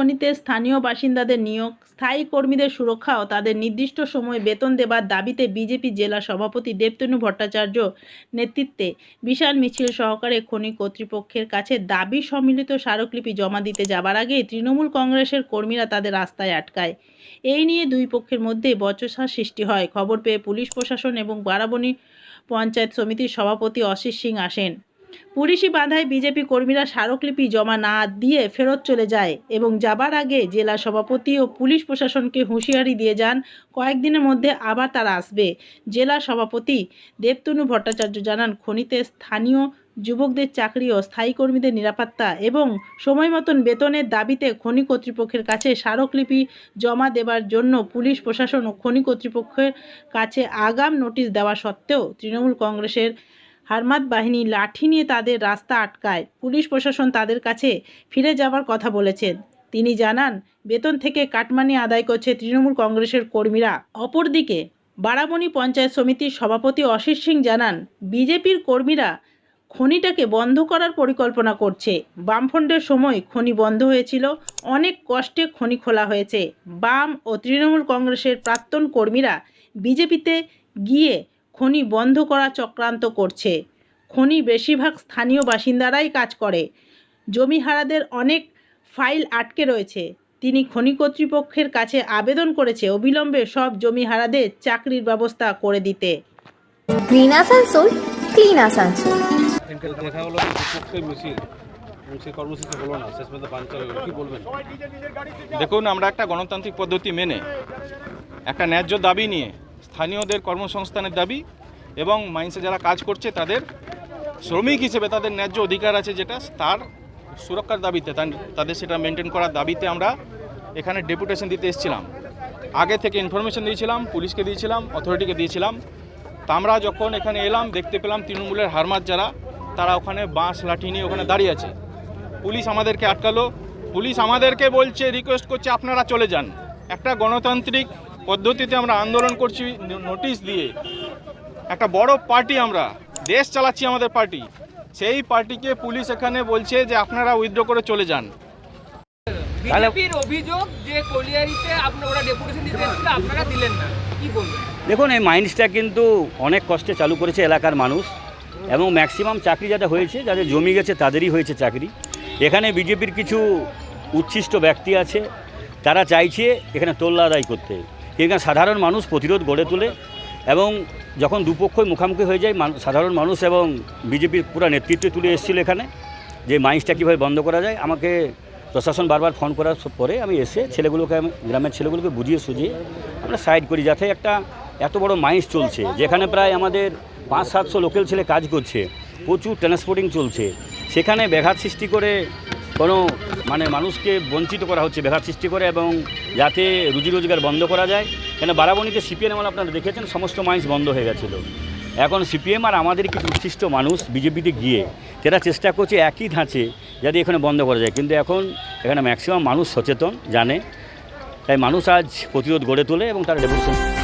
খনিতে স্থানীয় বাসিন্দাদের নিয়োগ, স্থায়ী কর্মীদের সুরক্ষা ও তাদের নির্দিষ্ট সময়ে বেতন দেবার দাবিতে বিজেপি জেলা সভাপতি দেবতনু ভট্টাচার্য নেতৃত্বে বিশাল মিছিল সহকারে খনি কর্তৃপক্ষের কাছে দাবি সম্মিলিত স্মারকলিপি জমা দিতে যাবার আগে তৃণমূল কংগ্রেসের কর্মীরা তাদের রাস্তায় আটকায়। এই নিয়ে দুই পক্ষের মধ্যে বচসা সৃষ্টি হয়। খবর পেয়ে পুলিশ প্রশাসন এবং বারাবণী পঞ্চায়েত সমিতির সভাপতি অশিস সিং আসেন। পুলিশি বাধায় বিজেপি কর্মীরা স্মারকলিপি জমা না দিয়ে ফেরত চলে যায় এবং যাবার আগে জেলা সভাপতি ও পুলিশ প্রশাসনকে হুঁশিয়ারি দিয়ে যান। কয়েকদিনের মধ্যে আবার তারা আসবে। জেলা সভাপতি দেবতনু ভট্টাচার্য জানান, খনিতে স্থানীয় যুবকদের চাকরি ও স্থায়ী কর্মীদের নিরাপত্তা এবং সময় মতন বেতনের দাবিতে খনি কর্তৃপক্ষের কাছে স্মারকলিপি জমা দেবার জন্য পুলিশ প্রশাসন ও খনি কর্তৃপক্ষের কাছে আগাম নোটিশ দেওয়া সত্ত্বেও তৃণমূল কংগ্রেসের হারমাত বাহিনী লাঠি নিয়ে তাদের রাস্তা আটকায়। পুলিশ প্রশাসন তাদের কাছে ফিরে যাবার কথা বলেছেন। তিনি জানান, বেতন থেকে কাটমানি আদায় করছে তৃণমূল কংগ্রেসের কর্মীরা। অপরদিকে, বারাবণী পঞ্চায়েত সমিতির সভাপতি অশিস সিং জানান, বিজেপির কর্মীরা খনিটাকে বন্ধ করার পরিকল্পনা করছে। বামফ্রন্টের সময় খনি বন্ধ হয়েছিল, অনেক কষ্টে খনি খোলা হয়েছে। বাম ও তৃণমূল কংগ্রেসের প্রাক্তন কর্মীরা বিজেপিতে গিয়ে খনি বন্ধ করা চক্রান্ত করছে। খনি বেশিরভাগ স্থানীয় বাসিন্দারাই কাজ করে। জমিহারাদের অনেক ফাইল আটকে রয়েছে। তিনি খনি কর্তৃপক্ষের কাছে আবেদন করেছে অবিলম্বে সব জমিহারাদের চাকরির ব্যবস্থা করে দিতে। গ্রিন আসানসোল ক্লিন আসানসোল দেখা হলো মিছিল। মিছিল কর্মসূচি হলো না শেষ পর্যন্ত পাঞ্চার কি বলবেন? দেখুন আমরা একটা গণতান্ত্রিক পদ্ধতি মেনে একটা ন্যায্য দাবি নিয়ে স্থানীয়দের কর্মসংস্থানের দাবি এবং মাইন্সে যারা কাজ করছে, তাদের শ্রমিক হিসেবে তাদের ন্যায্য অধিকার আছে যেটা, তার সুরক্ষার দাবিতে তাদের সেটা মেনটেন করার দাবিতে আমরা এখানে ডেপুটেশন দিতে এসেছিলাম। আগে থেকে ইনফরমেশন দিয়েছিলাম, পুলিশকে দিয়েছিলাম অথরিটিকে দিয়েছিলাম। তা আমরা যখন এখানে এলাম, দেখতে পেলাম তৃণমূলের হারমাত যারা, তারা ওখানে বাঁশ, লাঠি নিয়ে ওখানে দাঁড়িয়ে আছে। পুলিশ আমাদেরকে আটকালো। পুলিশ আমাদেরকে বলছে রিকোয়েস্ট করছে, আপনারা চলে যান। একটা গণতান্ত্রিক পদ্ধতিতে আমরা আন্দোলন করছি নোটিশ দিয়ে। একটা বড় পার্টি আমরা দেশ চালাচ্ছি আমাদের পার্টি। সেই পার্টিকে পুলিশ এখানে বলছে যে আপনারা উইথড্র করে চলে যান। বিজেপির অভিযোগ যে কলিয়ারিতে আপনারা ডেপুটেশন দিতে আপনারা দিলেন না। কি বলবেন? দেখুন এই মাইন্সটা কিন্তু অনেক কষ্টে চালু করেছে এলাকার মানুষ এবং ম্যাক্সিমাম চাকরি যাদের হয়েছে যাদের জমি গেছে তাদেরই হয়েছে চাকরি। এখানে বিজেপির কিছু উচ্ছিষ্ট ব্যক্তি আছে তারা চাইছে এখানে তোল্লা আদায় করতে। এখানে সাধারণ মানুষ প্রতিরোধ গড়ে তোলে এবং যখন দুপক্ষই মুখামুখি হয়ে যায় সাধারণ মানুষ এবং বিজেপির পুরো নেতৃত্ব তুলে এসেছিল এখানে যে মাইন্সটা কীভাবে বন্ধ করা যায়। আমাকে প্রশাসন বারবার ফোন করার পরে আমি এসে ছেলেগুলোকে, আমি গ্রামের ছেলেগুলোকে বুঝিয়ে সুঝিয়ে আমরা সাইড করি যাতে একটা এত বড় মাইন্স চলছে। যেখানে প্রায় আমাদের পাঁচ সাতশো লোকাল ছেলে কাজ করছে, প্রচুর ট্রান্সপোর্টিং চলছে। সেখানে ব্যাঘাত সৃষ্টি করে কোনো মানে মানুষকে বঞ্চিত করা হচ্ছে, ব্যাঘাত সৃষ্টি করে এবং যাতে রুজি রোজগার বন্ধ করা যায়। কেন বারাবণীতে সিপিএম আমল আপনারা দেখেছেন, সমস্ত মাইন্স বন্ধ হয়ে গেছিল। এখন সিপিএম আর আমাদের কিছু উচ্ছিষ্ট মানুষ বিজেপিতে গিয়ে তারা চেষ্টা করছে একই ধাঁচে যাতে এখানে বন্ধ করা যায়। কিন্তু এখন এখানে ম্যাক্সিমাম মানুষ সচেতন, জানে। তাই মানুষ আজ প্রতিরোধ গড়ে তোলে এবং তারা ডেভেলপমেন্ট